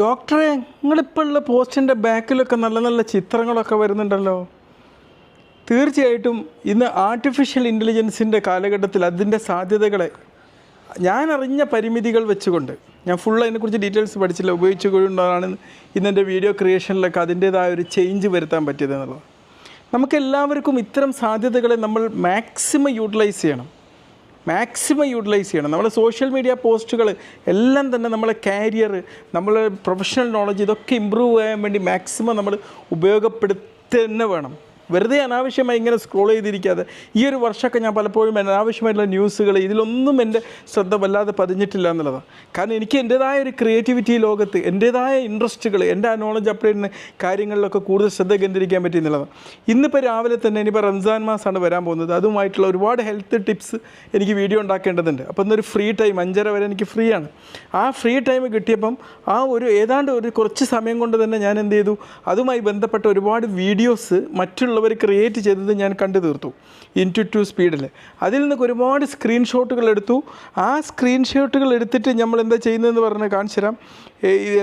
ഡോക്ടറെ നിങ്ങളിപ്പോൾ ഉള്ള പോസ്റ്റിന്റെ ബാക്കിലൊക്കെ നല്ല നല്ല ചിത്രങ്ങളൊക്കെ വരുന്നുണ്ടല്ലോ. തീർച്ചയായിട്ടും ഇന്ന് ആർട്ടിഫിഷ്യൽ ഇന്റലിജൻസിന്റെ കാലഘട്ടത്തിൽ അതിന്റെ സാധ്യതകളെ ഞാൻ അറിഞ്ഞ പരിമിതികൾ വെച്ചുകൊണ്ട് ഞാൻ ഫുൾ അതിനെക്കുറിച്ച് ഡീറ്റെയിൽസ് പഠിച്ചില്ല ഉപയോഗിച്ചു ഉപയോഗിച്ചുകൊണ്ടാണ് ഇന്നെന്റെ വീഡിയോ ക്രിയേഷനിലൊക്കെ അതിന്റേതായ ഒരു ചേഞ്ച് വരുത്താൻ പറ്റിയത് എന്നുള്ളത്. നമുക്കെല്ലാവർക്കും ഇത്തരം സാധ്യതകളെ നമ്മൾ മാക്സിമം യൂട്ടിലൈസ് ചെയ്യണം. മാക്സിമം യൂട്ടിലൈസ് ചെയ്യണം. നമ്മൾ സോഷ്യൽ മീഡിയ പോസ്റ്റുകൾ എല്ലാം തന്നെ നമ്മളെ കാരിയർ നമ്മൾ പ്രൊഫഷണൽ നോളജ് ഇതൊക്കെ ഇമ്പ്രൂവ് ചെയ്യാൻ വേണ്ടി മാക്സിമം നമ്മൾ ഉപയോഗപ്പെടുത്തുക തന്നെ വേണം. വെറുതെ അനാവശ്യമായി ഇങ്ങനെ സ്ക്രോൾ ചെയ്തിരിക്കാതെ ഈ ഒരു വർഷമൊക്കെ ഞാൻ പലപ്പോഴും അനാവശ്യമായിട്ടുള്ള ന്യൂസുകൾ ഇതിലൊന്നും എന്റെ ശ്രദ്ധ വല്ലാതെ പതിഞ്ഞിട്ടില്ല എന്നുള്ളതാണ്. കാരണം എനിക്ക് എന്റേതായ ഒരു ക്രിയേറ്റിവിറ്റി ലോകത്ത് എന്റേതായ ഇൻട്രസ്റ്റുകൾ എന്റെ ആ നോളജ് അപ്ഡേറ്റിന് കാര്യങ്ങളിലൊക്കെ കൂടുതൽ ശ്രദ്ധ കേന്ദ്രീകരിക്കാൻ പറ്റി എന്നുള്ളതാണ്. ഇന്നിപ്പോൾ രാവിലെ തന്നെ ഇനിയിപ്പോൾ റംസാൻ മാസമാണ് വരാൻ പോകുന്നത്. അതുമായിട്ടുള്ള ഒരുപാട് ഹെൽത്ത് ടിപ്സ് എനിക്ക് വീഡിയോ ഉണ്ടാക്കേണ്ടതുണ്ട്. അപ്പോൾ ഇന്നൊരു ഫ്രീ ടൈം അഞ്ചര വരെ എനിക്ക് ഫ്രീ ആണ്. ആ ഫ്രീ ടൈം കിട്ടിയപ്പം ആ ഒരു ഏതാണ്ട് ഒരു കുറച്ച് സമയം കൊണ്ട് തന്നെ ഞാൻ എന്ത് ചെയ്തു? അതുമായി ബന്ധപ്പെട്ട ഒരുപാട് വീഡിയോസ് മറ്റുള്ളവർ ക്രിയേറ്റ് ചെയ്തത് ഞാൻ കണ്ടു തീർത്തു. ഇൻ ടു സ്പീഡിൽ അതിൽ നിന്നൊക്കെ ഒരുപാട് സ്ക്രീൻഷോട്ടുകൾ എടുത്തു. ആ സ്ക്രീൻഷോട്ടുകൾ എടുത്തിട്ട് നമ്മൾ എന്താ ചെയ്യുന്നതെന്ന് പറഞ്ഞാൽ കാണിച്ചു തരാം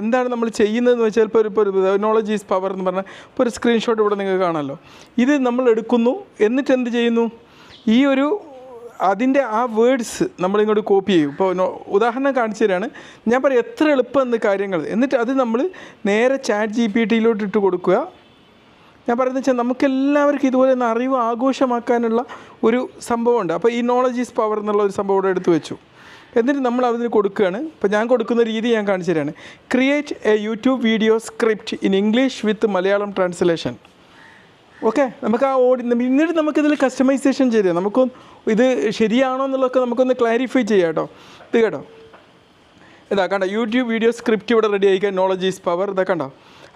എന്താണ് നമ്മൾ ചെയ്യുന്നതെന്ന് വെച്ചാൽ ഇപ്പോൾ ഇപ്പോൾ ഒരു നോളജ് ഈസ് പവർ എന്ന് പറഞ്ഞാൽ ഇപ്പോൾ ഒരു സ്ക്രീൻഷോട്ട് ഇവിടെ നിങ്ങൾക്ക് കാണാമല്ലോ. ഇത് നമ്മൾ എടുക്കുന്നു. എന്നിട്ട് എന്ത് ചെയ്യുന്നു? ഈ ഒരു അതിന്റെ ആ വേർഡ്സ് നമ്മളിങ്ങോട്ട് കോപ്പി ചെയ്യും. ഇപ്പോൾ ഉദാഹരണം കാണിച്ചു തരാണ്. ഞാൻ പറയാം എത്ര എളുപ്പം എന്ന് കാര്യങ്ങൾ. എന്നിട്ട് അത് നമ്മൾ നേരെ ചാറ്റ് ജി പി ടിയിലോട്ട് ഇട്ട് കൊടുക്കുക. ഞാൻ പറയുന്നത് വെച്ചാൽ നമുക്കെല്ലാവർക്കും ഇതുപോലെ ഒന്ന് അറിവ് ആഘോഷമാക്കാനുള്ള ഒരു സംഭവമുണ്ട്. അപ്പോൾ ഈ നോളജ് ഈസ് പവർ എന്നുള്ള ഒരു സംഭവം ഇവിടെ എടുത്തു വെച്ചു. എന്നിട്ട് നമ്മൾ അതിന് കൊടുക്കുകയാണ്. ഇപ്പോൾ ഞാൻ കൊടുക്കുന്ന രീതി ഞാൻ കാണിച്ചു തരാണ്. Create a YouTube video script in English with Malayalam translation okay നമുക്ക് ആ ഓഡി പിന്നീട് നമുക്കിതിൽ കസ്റ്റമൈസേഷൻ ചെയ്ത് നമുക്ക് ഇത് ശരിയാണോ എന്നുള്ളതൊക്കെ നമുക്കൊന്ന് ക്ലാരിഫൈ ചെയ്യാം കേട്ടോ. ഇത് കേട്ടോ? ഇതാ കണ്ട യൂട്യൂബ് വീഡിയോ സ്ക്രിപ്റ്റ് ഇവിടെ റെഡി ആയിക്കാൻ നോളജ് ഈസ് പവർ ഇതാ കണ്ട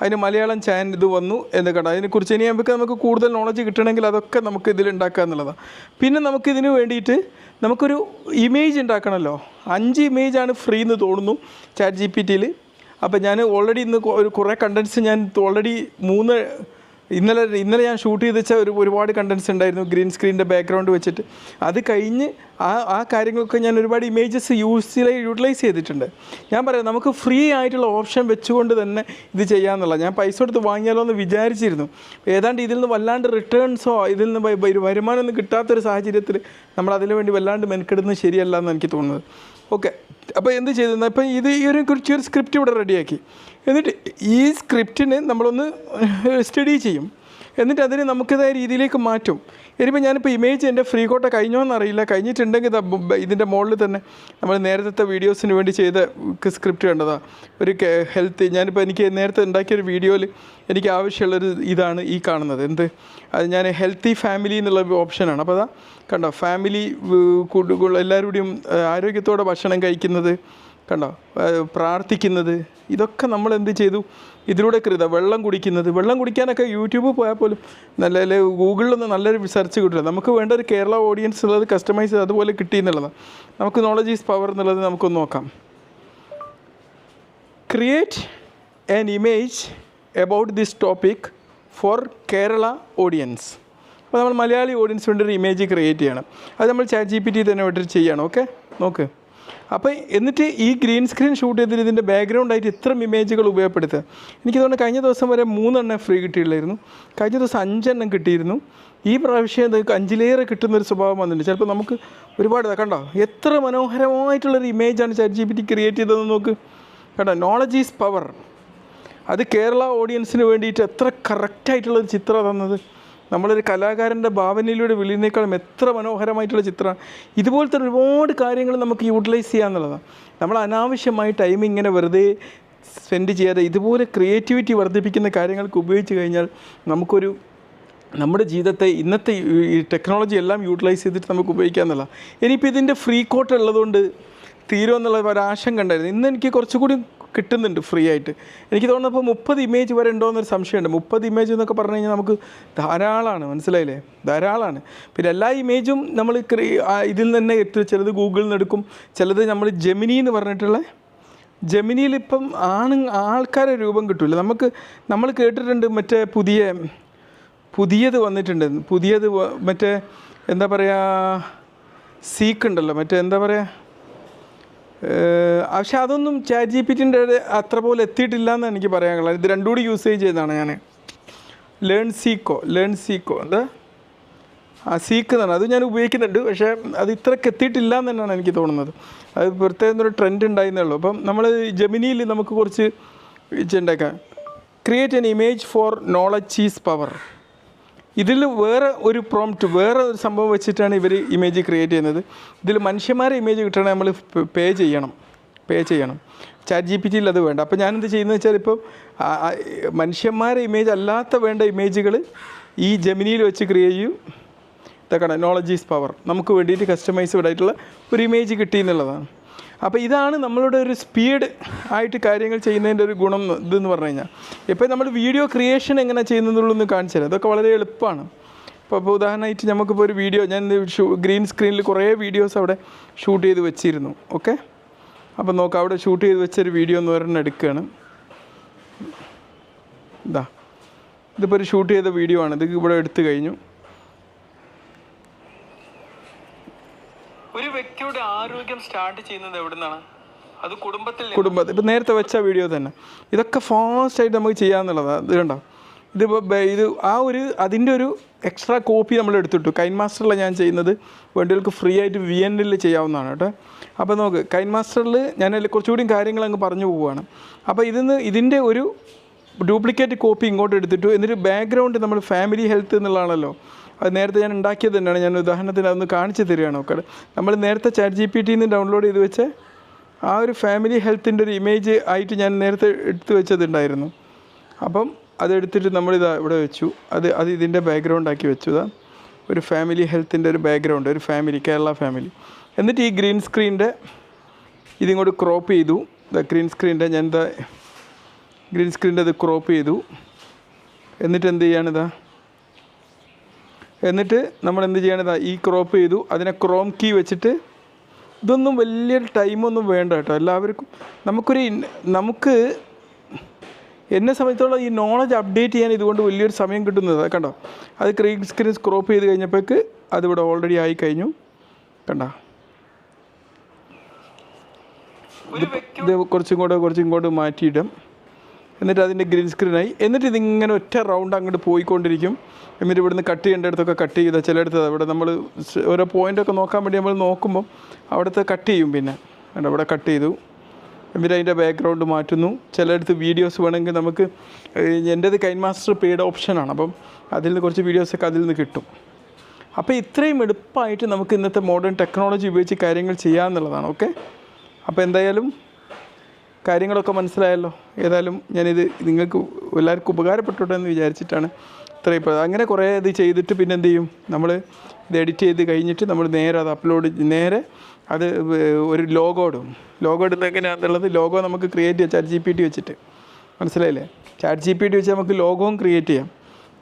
അതിന് മലയാളം ചാനൽ ഇത് വന്നു എന്ന് കണ്ട. അതിനെക്കുറിച്ച് ഇനി നമുക്ക് നമുക്ക് കൂടുതൽ നോളജ് കിട്ടണമെങ്കിൽ അതൊക്കെ നമുക്ക് ഇതിൽ ഉണ്ടാക്കുക എന്നുള്ളതാണ് പിന്നെ നമുക്കിതിന് വേണ്ടിയിട്ട് നമുക്കൊരു ഇമേജ് ഉണ്ടാക്കണമല്ലോ അഞ്ച് ഇമേജാണ് ഫ്രീ എന്ന് തോന്നുന്നു ചാറ്റ് ജി പി ടിയിൽ അപ്പോൾ ഞാൻ ഓൾറെഡി ഇന്ന് ഒരു കുറേ കണ്ടൻസ് ഞാൻ ഓൾറെഡി മൂന്ന് ഇന്നലെ ഇന്നലെ ഞാൻ ഷൂട്ട് ചെയ്ത് ഒരു ഒരുപാട് കണ്ടൻസ് ഉണ്ടായിരുന്നു ഗ്രീൻ സ്ക്രീനിന്റെ ബാക്ക്ഗ്രൗണ്ട് വെച്ചിട്ട്. അത് കഴിഞ്ഞ് ആ ആ കാര്യങ്ങളൊക്കെ ഞാൻ ഒരുപാട് ഇമേജസ് യൂസ് യൂട്ടിലൈസ് ചെയ്തിട്ടുണ്ട്. ഞാൻ പറയാം നമുക്ക് ഫ്രീ ആയിട്ടുള്ള ഓപ്ഷൻ വെച്ചുകൊണ്ട് തന്നെ ഇത് ചെയ്യാമെന്നുള്ള ഞാൻ പൈസ കൊടുത്ത് വാങ്ങിയാലോ എന്ന് വിചാരിച്ചിരുന്നു. ഏതാണ്ട് ഇതിൽ നിന്ന് വല്ലാണ്ട് റിട്ടേൺസോ ഇതിൽ നിന്ന് വരുമാനമൊന്നും കിട്ടാത്തൊരു സാഹചര്യത്തിൽ നമ്മൾ അതിനു വേണ്ടി വല്ലാണ്ട് മെനക്കെടുന്നത് ശരിയല്ല എന്ന് എനിക്ക് തോന്നുന്നത്. ഓക്കെ അപ്പോൾ എന്ത് ചെയ്തു? അപ്പം ഇത് ഈ ഒരു കുറിച്ച് ഒരു സ്ക്രിപ്റ്റ് ഇവിടെ റെഡിയാക്കി എന്നിട്ട് ഈ സ്ക്രിപ്റ്റിന് നമ്മളൊന്ന് സ്റ്റഡി ചെയ്യും. എന്നിട്ട് അതിനെ നമുക്കിതായ രീതിയിലേക്ക് മാറ്റും. ഇനിയിപ്പോൾ ഞാനിപ്പോൾ ഇമേജ് എന്റെ ഫ്രീ കോട്ട കഴിഞ്ഞോ എന്നറിയില്ല കഴിഞ്ഞിട്ടുണ്ടെങ്കിൽ ഇതിന്റെ മുകളിൽ തന്നെ നമ്മൾ നേരത്തെ വീഡിയോസിന് വേണ്ടി ചെയ്ത സ്ക്രിപ്റ്റ് കണ്ടതാണ് ഒരു ഹെൽത്ത് ഞാനിപ്പോൾ എനിക്ക് നേരത്തെ ഉണ്ടാക്കിയൊരു വീഡിയോയിൽ എനിക്ക് ആവശ്യമുള്ളൊരു ഇതാണ് ഈ കാണുന്നത്. എന്ത്? അത് ഞാൻ ഹെൽത്തി ഫാമിലി എന്നുള്ള ഓപ്ഷനാണ് അപ്പോൾ അതാ കണ്ടോ ഫാമിലി എല്ലാവരുടെയും ആരോഗ്യത്തോടെ ഭക്ഷണം കഴിക്കുന്നത് കണ്ടോ? പ്രാർത്ഥിക്കുന്നത്. ഇതൊക്കെ നമ്മൾ എന്ത് ചെയ്തു? ഇതിലൂടെ കൃത വെള്ളം കുടിക്കുന്നത്. വെള്ളം കുടിക്കാനൊക്കെ യൂട്യൂബ് പോയാൽ പോലും നല്ല അല്ലെ ഗൂഗിളിലൊന്നും നല്ലൊരു സെർച്ച് കിട്ടില്ല നമുക്ക് വേണ്ട ഒരു കേരള ഓഡിയൻസ് ഉള്ളത് കസ്റ്റമൈസ് അതുപോലെ കിട്ടി എന്നുള്ളതാണ്. നമുക്ക് നോളജ് ഈസ് പവർ എന്നുള്ളത് നമുക്കൊന്ന് നോക്കാം. Create an image about this topic for Kerala audience അപ്പോൾ നമ്മൾ മലയാളി ഓഡിയൻസ് വേണ്ടി ഒരു ഇമേജ് ക്രിയേറ്റ് ചെയ്യണം. അത് നമ്മൾ ചാറ്റ് ജി പി ടി തന്നെ വിട്ടിട്ട് ചെയ്യണം ഓക്കെ നോക്ക്. അപ്പോൾ എന്നിട്ട് ഈ ഗ്രീൻ സ്ക്രീൻ ഷൂട്ട് ചെയ്തിട്ട് ഇതിന്റെ ബാക്ക്ഗ്രൗണ്ട് ആയിട്ട് ഇത്രയും ഇമേജുകൾ ഉപയോഗപ്പെടുത്തുക. എനിക്ക് തോന്നുന്നു കഴിഞ്ഞ ദിവസം വരെ മൂന്നെണ്ണം ഫ്രീ കിട്ടിയില്ലായിരുന്നു. കഴിഞ്ഞ ദിവസം അഞ്ചെണ്ണം കിട്ടിയിരുന്നു. ഈ പ്രാവശ്യം അത് അഞ്ചിലേറെ കിട്ടുന്ന ഒരു സ്വഭാവം വന്നിട്ടുണ്ട്. ചിലപ്പോൾ നമുക്ക് ഒരുപാട് കണ്ടോ? എത്ര മനോഹരമായിട്ടുള്ളൊരു ഇമേജാണ് chat G P T create ചെയ്തതെന്ന് നോക്ക്. കേട്ടോ നോളജ് ഈസ് പവർ അത് കേരള ഓഡിയൻസിന് വേണ്ടിയിട്ട് എത്ര കറക്റ്റായിട്ടുള്ളൊരു ചിത്രം തന്നത്. നമ്മളൊരു കലാകാരന്റെ ഭാവനയിലൂടെ വിളിയുന്നേക്കാളും എത്ര മനോഹരമായിട്ടുള്ള ചിത്രമാണ്. ഇതുപോലത്തെ ഒരുപാട് കാര്യങ്ങൾ നമുക്ക് യൂട്ടിലൈസ് ചെയ്യാന്നുള്ളതാണ്. നമ്മൾ അനാവശ്യമായി ടൈം ഇങ്ങനെ വെറുതെ സ്പെൻഡ് ചെയ്യാതെ ഇതുപോലെ ക്രിയേറ്റിവിറ്റി വർദ്ധിപ്പിക്കുന്ന കാര്യങ്ങൾക്ക് ഉപയോഗിച്ച് കഴിഞ്ഞാൽ നമുക്കൊരു നമ്മുടെ ജീവിതത്തെ ഇന്നത്തെ ഈ- ടെക്നോളജി എല്ലാം യൂട്ടിലൈസ് ചെയ്തിട്ട് നമുക്ക് ഉപയോഗിക്കാമെന്നുള്ള ഇനിയിപ്പോൾ ഇതിന്റെ ഫ്രീ കോട്ട് ഉള്ളതുകൊണ്ട് തീരുമെന്നുള്ള ഒരു ആശങ്ക ഉണ്ടായിരുന്നു. ഇന്ന് എനിക്ക് കുറച്ചുകൂടി കിട്ടുന്നുണ്ട് ഫ്രീ ആയിട്ട്. എനിക്ക് തോന്നുന്നത് ഇപ്പോൾ മുപ്പത് ഇമേജ് വരെ ഉണ്ടോ എന്നൊരു സംശയമുണ്ട്. മുപ്പത് ഇമേജ് എന്നൊക്കെ പറഞ്ഞു കഴിഞ്ഞാൽ നമുക്ക് ധാരാളമാണ് മനസ്സിലായില്ലേ? ധാരാളമാണ് പിന്നെ എല്ലാ ഇമേജും നമ്മൾ ഇതിൽ തന്നെ എത്തി ചിലത് ഗൂഗിളിൽ നിന്ന് എടുക്കും ചിലത് നമ്മൾ ജെമിനി എന്ന് പറഞ്ഞിട്ടുള്ള ജെമിനിയിൽ ഇപ്പം ആണ് ആൾക്കാരെ രൂപം കിട്ടില്ല നമുക്ക് നമ്മൾ കേട്ടിട്ടുണ്ട് മറ്റേ പുതിയ പുതിയത് വന്നിട്ടുണ്ട്. പുതിയത് മറ്റേ എന്താ പറയുക സീക്ക് ഉണ്ടല്ലോ. മറ്റേ എന്താ പറയുക പക്ഷെ അതൊന്നും ചാറ്റ് ജി പി ടിന്റെ അത്ര പോലെ എത്തിയിട്ടില്ല എന്ന് എനിക്ക് പറയാൻ പറയാനുള്ളത് ഇത് രണ്ടും കൂടി യൂസേജ് ചെയ്തതാണ് ഞാൻ ലേൺ സീക്കോ ലേൺ സീക്കോ എന്താ? ആ സീക്ക് എന്നാണ്. അത് ഞാൻ ഉപയോഗിക്കുന്നുണ്ട് പക്ഷേ അത് ഇത്രയ്ക്ക് എത്തിയിട്ടില്ല എന്ന് തന്നെയാണ് എനിക്ക് തോന്നുന്നത്. അത് പ്രത്യേകം ഒരു ട്രെൻഡ് ഉണ്ടായിരുന്നേ ഉള്ളൂ. അപ്പം നമ്മൾ ജമിനിയിൽ നമുക്ക് കുറച്ച് ഉണ്ടാക്കാം create an image for knowledge is power ഇതിൽ വേറെ ഒരു പ്രോംപ്റ്റ് വേറെ ഒരു സംഭവം വെച്ചിട്ടാണ് ഇവർ ഇമേജ് ക്രിയേറ്റ് ചെയ്യുന്നത്. ഇതിൽ മനുഷ്യന്മാരെ ഇമേജ് കിട്ടണമെങ്കിൽ നമ്മൾ പേ ചെയ്യണം. പേ ചെയ്യണം. ചാറ്റ് ജി പി ടിയിൽ അത് വേണ്ട. അപ്പോൾ ഞാനെന്ത് ചെയ്യുന്നത് വെച്ചാൽ ഇപ്പം മനുഷ്യന്മാരെ ഇമേജ് അല്ലാത്ത വേണ്ട ഇമേജുകൾ ഈ ജമിനിയിൽ വെച്ച് ക്രിയേറ്റ് ചെയ്യും. ഇതൊക്കെ നോളജ് ഈസ് പവർ നമുക്ക് വേണ്ടിയിട്ട് കസ്റ്റമൈസ്ഡ് ആയിട്ടുള്ള ഒരു ഇമേജ് കിട്ടി എന്നുള്ളതാണ്. അപ്പോൾ ഇതാണ് നമ്മളുടെ ഒരു സ്പീഡ് ആയിട്ട് കാര്യങ്ങൾ ചെയ്യുന്നതിന്റെ ഒരു ഗുണം ഇതെന്ന് പറഞ്ഞു കഴിഞ്ഞാൽ. ഇപ്പോൾ നമ്മൾ വീഡിയോ ക്രിയേഷൻ എങ്ങനെ ചെയ്യുന്നതെന്നുള്ളൊന്ന് കാണിച്ചു തരാം. അതൊക്കെ വളരെ എളുപ്പമാണ്. ഇപ്പോൾ ഇപ്പോൾ ഉദാഹരണമായിട്ട് നമുക്കിപ്പോൾ ഒരു വീഡിയോ ഞാൻ ഗ്രീൻ സ്ക്രീനിൽ കുറേ വീഡിയോസ് അവിടെ ഷൂട്ട് ചെയ്ത് വെച്ചിരുന്നു. ഓക്കെ അപ്പോൾ നോക്കാം അവിടെ ഷൂട്ട് ചെയ്ത് വെച്ചൊരു വീഡിയോ എന്ന് പറഞ്ഞാൽ എടുക്കുകയാണ്. ഇതാ ഇതിപ്പോൾ ഒരു ഷൂട്ട് ചെയ്ത വീഡിയോ ആണ്. ഇത് ഇവിടെ എടുത്തു കഴിഞ്ഞു. ഒരു വ്യക്തിയുടെ ആരോഗ്യം സ്റ്റാർട്ട് ചെയ്യുന്നത് എവിടെ നിന്നാണ് അത് കുടുംബത്തിൽ കുടുംബത്തിൽ. ഇപ്പം നേരത്തെ വെച്ച വീഡിയോ തന്നെ. ഇതൊക്കെ ഫാസ്റ്റ് ആയിട്ട് നമുക്ക് ചെയ്യാമെന്നുള്ളതാണ് ഇത് കണ്ടോ? ബ- ഇത് ആ ഒരു അതിന്റെ ഒരു എക്സ്ട്രാ കോപ്പി നമ്മൾ എടുത്തിട്ടു. കൈൻ മാസ്റ്ററിൽ ഞാൻ ചെയ്യുന്നത് വേണ്ടികൾക്ക് ഫ്രീ ആയിട്ട് വി എന്നിൽ ചെയ്യാവുന്നതാണ് കേട്ടോ. അപ്പോൾ നോക്ക് കൈൻ മാസ്റ്ററിൽ ഞാൻ അതിൽ കുറച്ചുകൂടി കാര്യങ്ങൾ അങ്ങ് പറഞ്ഞു പോവുകയാണ്. അപ്പോൾ ഇതിന്ന് ഇതിന്റെ ഒരു ഡ്യൂപ്ലിക്കേറ്റ് കോപ്പി ഇങ്ങോട്ട് എടുത്തിട്ടു. എന്നിട്ട് ബാക്ക്ഗ്രൗണ്ട് നമ്മൾ ഫാമിലി ഹെൽത്ത് എന്നുള്ളതാണല്ലോ. അത് നേരത്തെ ഞാൻ ഉണ്ടാക്കിയത് തന്നെയാണ്. ഞാൻ ഉദാഹരണത്തിന് അതൊന്ന് കാണിച്ചു തരികയാണ് നോക്കട്ടെ നമ്മൾ നേരത്തെ ചാറ്റ് ജി പി ടിയിൽ നിന്ന് ഡൗൺലോഡ് ചെയ്ത് വെച്ച് ആ ഒരു ഫാമിലി ഹെൽത്തിന്റെ ഒരു ഇമേജ് ആയിട്ട് ഞാൻ നേരത്തെ എടുത്തു വെച്ചതുണ്ടായിരുന്നു. അപ്പം അതെടുത്തിട്ട് നമ്മളിതാ ഇവിടെ വെച്ചു. അത് അത് ഇതിന്റെ ബാക്ക്ഗ്രൗണ്ട് ആക്കി വെച്ചു. ഇതാ ഒരു ഫാമിലി ഹെൽത്തിന്റെ ഒരു ബാക്ക്ഗ്രൗണ്ട് ഒരു ഫാമിലി കേരള ഫാമിലി എന്നിട്ട് ഈ ഗ്രീൻ സ്ക്രീനിന്റെ ഇതിങ്ങോട്ട് ക്രോപ്പ് ചെയ്തു. ഗ്രീൻ സ്ക്രീനിന്റെ ഞാൻ ഗ്രീൻ സ്ക്രീനിന്റെ അത് ക്രോപ്പ് ചെയ്തു. എന്നിട്ട് എന്ത് ചെയ്യാണിതാ എന്നിട്ട് നമ്മൾ എന്ത് ചെയ്യണത് ഈ ക്രോപ്പ് ചെയ്തു. അതിനെ ക്രോം കീ വെച്ചിട്ട് ഇതൊന്നും വലിയ ടൈമൊന്നും വേണ്ട കേട്ടോ. എല്ലാവർക്കും നമുക്കൊരു നമുക്ക് എന്നെ സംബന്ധിച്ചോളം ഈ നോളജ് അപ്ഡേറ്റ് ചെയ്യാൻ ഇതുകൊണ്ട് വലിയൊരു സമയം കിട്ടുന്നത്. കണ്ടോ? അത് ക്രീൻ സ്ക്രീൻ ക്രോപ്പ് ചെയ്ത് കഴിഞ്ഞപ്പോഴേക്ക് അതിവിടെ ഓൾറെഡി ആയി കഴിഞ്ഞു. കണ്ടോ? ഇത് കുറച്ചും കൂടെ കുറച്ചും കൂടെ മാറ്റിയിടും. എന്നിട്ട് അതിന്റെ ഗ്രീൻ സ്ക്രീനായി. എന്നിട്ട് ഇതിങ്ങനെ ഒറ്റ റൗണ്ട് അങ്ങോട്ട് പോയിക്കൊണ്ടിരിക്കും. എന്നിട്ട് ഇവിടുന്ന് കട്ട് ചെയ്യേണ്ട അടുത്തൊക്കെ കട്ട് ചെയ്താൽ ചിലയിടത്ത് അവിടെ നമ്മൾ ഓരോ പോയിന്റൊക്കെ നോക്കാൻ വേണ്ടി നമ്മൾ നോക്കുമ്പോൾ അവിടുത്തെ കട്ട് ചെയ്യും പിന്നെ. അവിടെ കട്ട് ചെയ്തു. എന്നിട്ട് അതിന്റെ ബാക്ക്ഗ്രൗണ്ട് മാറ്റുന്നു. ചിലയിടത്ത് വീഡിയോസ് വേണമെങ്കിൽ നമുക്ക് എന്റെത് കൈൻമാസ്റ്റർ കൈൻ മാസ്റ്റർ പെയ്ഡ് ഓപ്ഷനാണ് അപ്പം അതിൽ നിന്ന് കുറച്ച് വീഡിയോസൊക്കെ അതിൽ നിന്ന് കിട്ടും. അപ്പോൾ ഇത്രയും എളുപ്പമായിട്ട് നമുക്ക് ഇന്നത്തെ മോഡേൺ ടെക്നോളജി ഉപയോഗിച്ച് കാര്യങ്ങൾ ചെയ്യാമെന്നുള്ളതാണ് ഓക്കെ അപ്പോൾ എന്തായാലും കാര്യങ്ങളൊക്കെ മനസ്സിലായല്ലോ. ഏതായാലും ഞാനിത് നിങ്ങൾക്ക് എല്ലാവർക്കും ഉപകാരപ്പെട്ടോട്ടെ എന്ന് വിചാരിച്ചിട്ടാണ് ഇത്രയും ഇപ്പോൾ അങ്ങനെ കുറേ ഇത് ചെയ്തിട്ട് പിന്നെ എന്ത് ചെയ്യും? നമ്മൾ ഇത് എഡിറ്റ് ചെയ്ത് കഴിഞ്ഞിട്ട് നമ്മൾ നേരെ അത് അപ്ലോഡ് നേരെ അത് ഒരു ലോഗോ ഇടും. ലോഗോ ഇടുന്നത് എങ്ങനെയാണെന്നുള്ളത് ലോഗോ നമുക്ക് ക്രിയേറ്റ് ചെയ്യാം ചാറ്റ് ജി പി ടി വെച്ചിട്ട്. മനസ്സിലായില്ലേ? ചാറ്റ് ജി പി ടി വെച്ച് നമുക്ക് ലോഗോവും ക്രിയേറ്റ് ചെയ്യാം.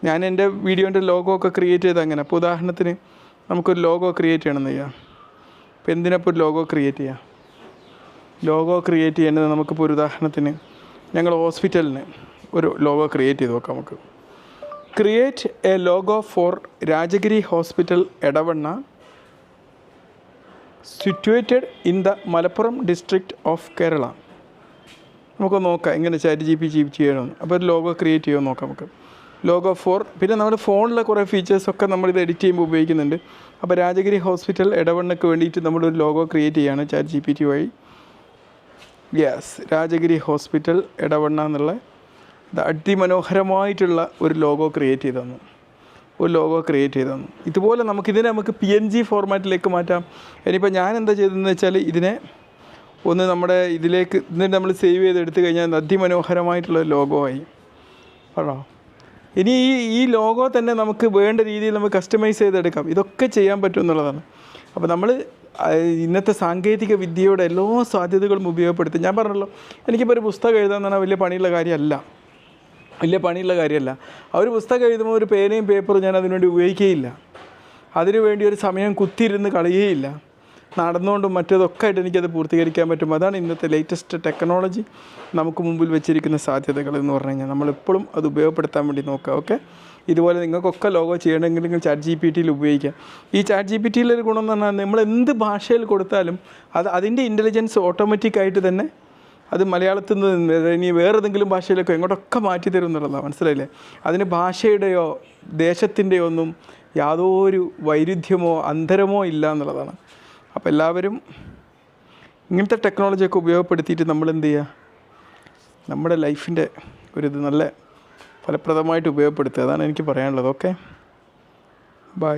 ഞാൻ എന്റെ വീഡിയോന്റെ ലോഗോ ഒക്കെ ക്രിയേറ്റ് ചെയ്ത് അങ്ങനെ. അപ്പോൾ ഉദാഹരണത്തിന് നമുക്കൊരു ലോഗോ ക്രിയേറ്റ് ചെയ്യണമെന്ന് ചെയ്യാം. അപ്പോൾ എന്തിനപ്പോൾ ഒരു ലോഗോ ക്രിയേറ്റ് ചെയ്യാം? ലോഗോ ക്രിയേറ്റ് ചെയ്യേണ്ടത് നമുക്കിപ്പോൾ ഒരു ഉദാഹരണത്തിന് ഞങ്ങൾ ഹോസ്പിറ്റലിന് ഒരു ലോഗോ ക്രിയേറ്റ് ചെയ്ത് നോക്കാം നമുക്ക്. Create a logo for Rajagiri hospital Edavanna situated in the Malappuram district of Kerala. നമുക്ക് നോക്കാം എങ്ങനെ ചാറ്റ് ജി പി ജി ചെയ്യണമെന്ന്. അപ്പോൾ ഒരു ലോഗോ ക്രിയേറ്റ് ചെയ്യുമോ നോക്കാം നമുക്ക്. ലോഗോ ഫോർ പിന്നെ നമ്മുടെ ഫോണിലെ കുറേ ഫീച്ചേഴ്സൊക്കെ നമ്മളിത് എഡിറ്റ് ചെയ്യുമ്പോൾ ഉപയോഗിക്കുന്നുണ്ട്. അപ്പോൾ രാജഗിരി ഹോസ്പിറ്റൽ ഇടവണ്ണക്ക് വേണ്ടിയിട്ട് നമ്മളൊരു ലോഗോ ക്രിയേറ്റ് ചെയ്യുകയാണ് ചാറ്റ് ജി പി ടി വഴി. യെസ് രാജഗിരി ഹോസ്പിറ്റൽ ഇടവണ്ണ എന്നുള്ള ഇത് അതിമനോഹരമായിട്ടുള്ള ഒരു ലോഗോ ക്രിയേറ്റ് ചെയ്ത് തന്നു ഒരു ലോഗോ ക്രിയേറ്റ് ചെയ്ത് തന്നു ഇതുപോലെ നമുക്കിതിനെ നമുക്ക് പി എൻ ജി ഫോർമാറ്റിലേക്ക് മാറ്റാം. ഇനിയിപ്പോൾ ഞാൻ എന്താ ചെയ്തതെന്ന് വെച്ചാൽ ഇതിനെ ഒന്ന് നമ്മുടെ ഇതിലേക്ക് ഇതിന് നമ്മൾ സേവ് ചെയ്ത് എടുത്തു കഴിഞ്ഞാൽ അതിമനോഹരമായിട്ടുള്ള ലോഗോ ആയി. ആണോ? ഇനി ഈ ഈ ലോഗോ തന്നെ നമുക്ക് വേണ്ട രീതിയിൽ നമുക്ക് കസ്റ്റമൈസ് ചെയ്തെടുക്കാം. ഇതൊക്കെ ചെയ്യാൻ പറ്റും എന്നുള്ളതാണ്. അപ്പോൾ നമ്മൾ ഇന്നത്തെ സാങ്കേതിക വിദ്യയുടെ എല്ലാ സാധ്യതകളും ഉപയോഗപ്പെടുത്തി. ഞാൻ പറഞ്ഞല്ലോ എനിക്കിപ്പോൾ ഒരു പുസ്തകം എഴുതാൻ പറഞ്ഞാൽ വലിയ പണിയുള്ള കാര്യമല്ല. വലിയ പണിയുള്ള കാര്യമല്ല. ആ ഒരു പുസ്തകം എഴുതുമ്പോൾ ഒരു പേനയും പേപ്പറും ഞാൻ അതിനുവേണ്ടി ഉപയോഗിക്കുകയില്ല. അതിനുവേണ്ടി ഒരു സമയം കുത്തിയിരുന്ന് കളയുകയില്ല. നടന്നുകൊണ്ടും മറ്റേതൊക്കെ ആയിട്ട് എനിക്കത് പൂർത്തീകരിക്കാൻ പറ്റും. അതാണ് ഇന്നത്തെ ലേറ്റസ്റ്റ് ടെക്നോളജി നമുക്ക് മുമ്പിൽ വെച്ചിരിക്കുന്ന സാധ്യതകൾ എന്ന് പറഞ്ഞു കഴിഞ്ഞാൽ നമ്മളെപ്പോഴും അത് ഉപയോഗപ്പെടുത്താൻ വേണ്ടി നോക്കുക. ഓക്കെ ഇതുപോലെ നിങ്ങൾക്കൊക്കെ ലോഗോ ചെയ്യണമെങ്കിൽ നിങ്ങൾ ചാറ്റ് ജി പി ടിയിൽ ഉപയോഗിക്കാം. ഈ ചാറ്റ് ജി പി ടിയിലൊരു ഗുണം എന്ന് പറഞ്ഞാൽ നമ്മൾ എന്ത് ഭാഷയിൽ കൊടുത്താലും അത് അതിന്റെ ഇന്റലിജൻസ് ഓട്ടോമാറ്റിക്കായിട്ട് തന്നെ അത് മലയാളത്തിൽ നിന്ന് ഇനി വേറെ ഏതെങ്കിലും ഭാഷയിലേക്കോ എങ്ങോട്ടൊക്കെ മാറ്റി തരും എന്നുള്ളതാണ്. മനസ്സിലായില്ലേ? അതിന് ഭാഷയുടെയോ ദേശത്തിന്റെയോ ഒന്നും യാതൊരു വൈരുദ്ധ്യമോ അന്തരമോ ഇല്ല എന്നുള്ളതാണ്. അപ്പോൾ എല്ലാവരും ഇങ്ങനത്തെ ടെക്നോളജിയൊക്കെ ഉപയോഗപ്പെടുത്തിയിട്ട് നമ്മൾ എന്ത് ചെയ്യുക? നമ്മുടെ ലൈഫിന്റെ ഒരു ഇത് നല്ല ഫലപ്രദമായിട്ട് ഉപയോഗപ്പെടുത്തുക. അതാണ് എനിക്ക് പറയാനുള്ളത്. Okay bye